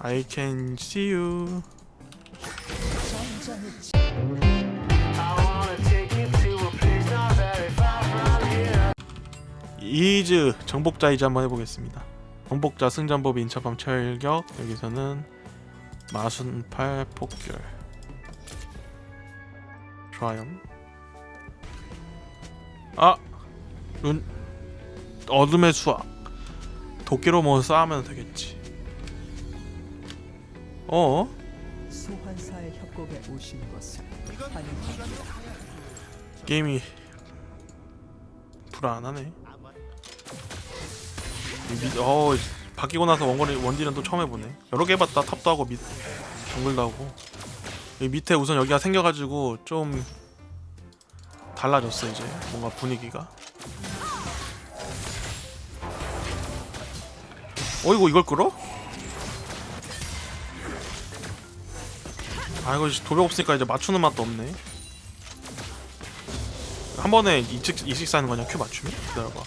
I can see you. 이즈 정복자 이즈 한번 해보겠습니다. 정복자 승전법 인처밤 철격 여기서는 마순팔 폭결 좋아요. 아, 룬 어둠의 수학 도끼로 뭐 싸우면 되겠지. 어? 소환사의 협곡에 오신 것을 환영합니다. 게임이 불안하네. 이 미, 어 바뀌고 나서 원거리 원딜은 또 처음 해보네. 여러 개 해봤다 탑도 하고 밑 정글도 하고. 이 밑에 우선 여기가 생겨가지고 좀 달라졌어 이제 뭔가 분위기가. 어이구 이걸 끌어? 아 이거 도벽 없으니까 이제 맞추는 맛도 없네. 한 번에 이식, 이식 쌓이는 거냐 큐 맞추면? 기다려봐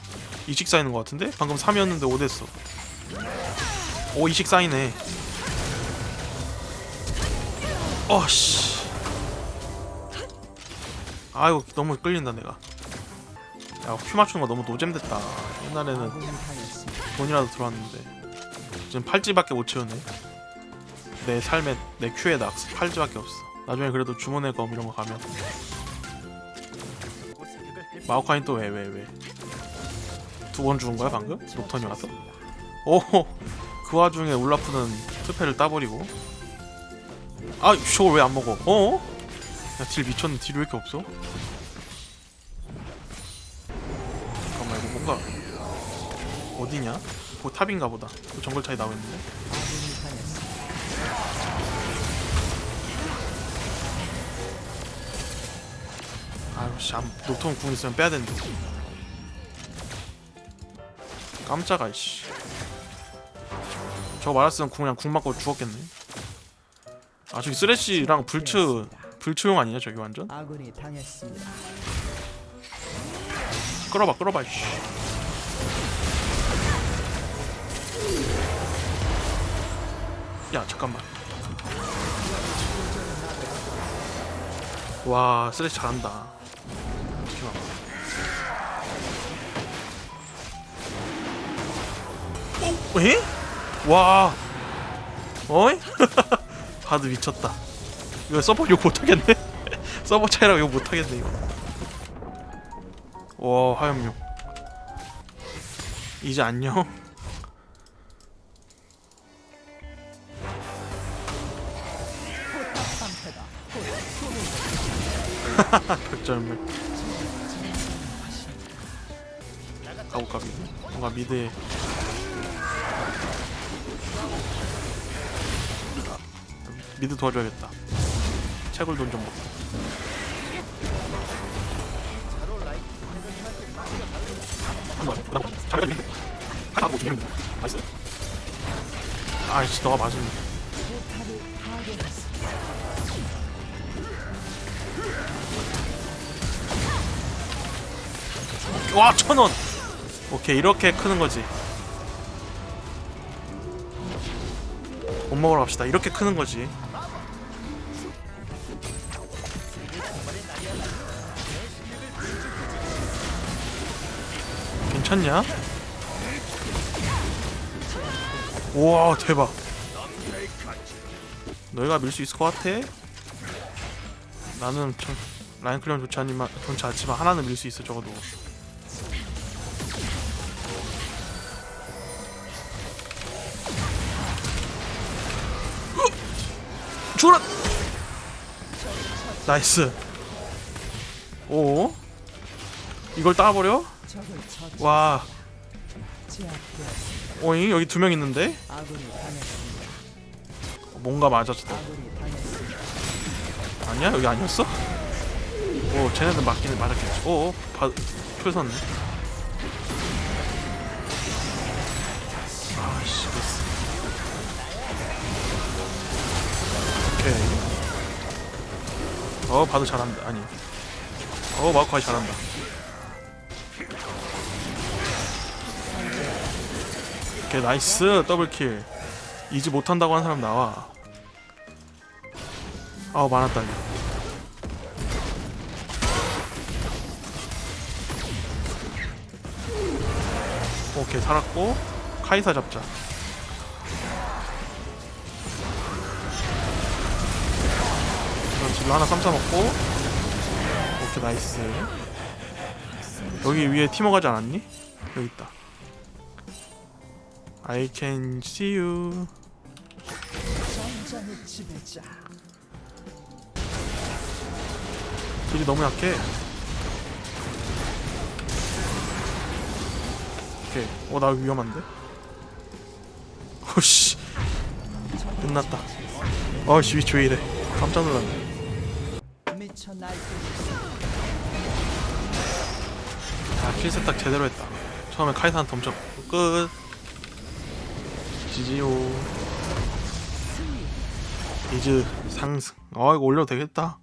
이식 쌓이는 거 같은데? 방금 3이었는데 5 됐어 오 이식 쌓이네 어씨 아이고 너무 끌린다 내가 야큐 맞추는 거 너무 노잼됐다 옛날에는. 돈이라도 들어왔는데 지금 팔찌밖에 못 채우네 내 삶에 내 큐에 낙 팔찌밖에 없어 나중에 그래도 주문의 검 이런 거 가면 마오카인 또 왜 왜 왜? 두 번 죽은 거야 방금? 녹턴이 와서? 오, 그 와중에 울라프는 트페를 따버리고. 아, 저걸 왜안 먹어? 어? 야, 딜 미쳤는데 딜이 왜 이렇게 없어? 잠깐만 이거 뭔가 어디냐? 뭐 탑인가 보다. 또 정글 차이 나고 있는데. 아유 씨, 암- 녹턴 궁 있으면 빼야 되는데. 깜짝아 씨. 저거 말았으면 궁 그냥 궁 맞고 죽었겠네. 아 저기 쓰레쉬랑 불츠 불츠용 아니냐 저기 완전? 아군이 당했습니다. 끌어봐 끌어봐 씨. 야 잠깐만. 와 쓰레쉬 잘한다. 에? 와. 어이? 하드 미쳤다. 이거 서버 욕 못하겠네. 서버 차이라고 욕 못하겠네 이거. 와 화염용. 이제 안녕. 격절물. 가볼까 미드? 뭔가 미드에 미드 도와줘야겠다. 채굴 돈 좀 먹고. 아이씨 너가 맞으면. 와 천원! 오케이 이렇게 크는 거지. 못 먹으러 갑시다. 이렇게 크는 거지 괜찮냐? 우와 대박 너희가 밀 수 있을 것 같아? 나는 참 라인 클리어 좋지 않지만 좋지 않지만 하나는 밀 수 있어 적어도 죽어라! 나이스. 오. 이걸 따버려? 와. 오잉 여기 두 명 있는데. 뭔가 맞았어. 당했습니다. 아니야 여기 아니었어? 오 쟤네들 맞기는 맞았겠지. 오 바, 풀 섰네. 아씨. 오케이. 어 봐도 잘한다. 아니. 어 마우카이 잘한다. 오케이 나이스. 더블킬. 이즈 못한다고 하는 사람 나와. 아우 많았다 오케이 살았고. 카이사 잡자. 그럼 질러 하나 쌈싸 먹고. 오케이 나이스. 여기 위에 티머 가지 않았니? 여기 있다 I can see you. 딜이 너무 약해. 오케이. 어 나 위험한데? 오씨. 끝났다. 어씨 위치 왜 이래. 깜짝 놀랐네. 아 킬셋 딱 제대로 했다. 처음에 카이사한테 엄청 끝 지지요. 이즈 상승. 아 이거 올려도 되겠다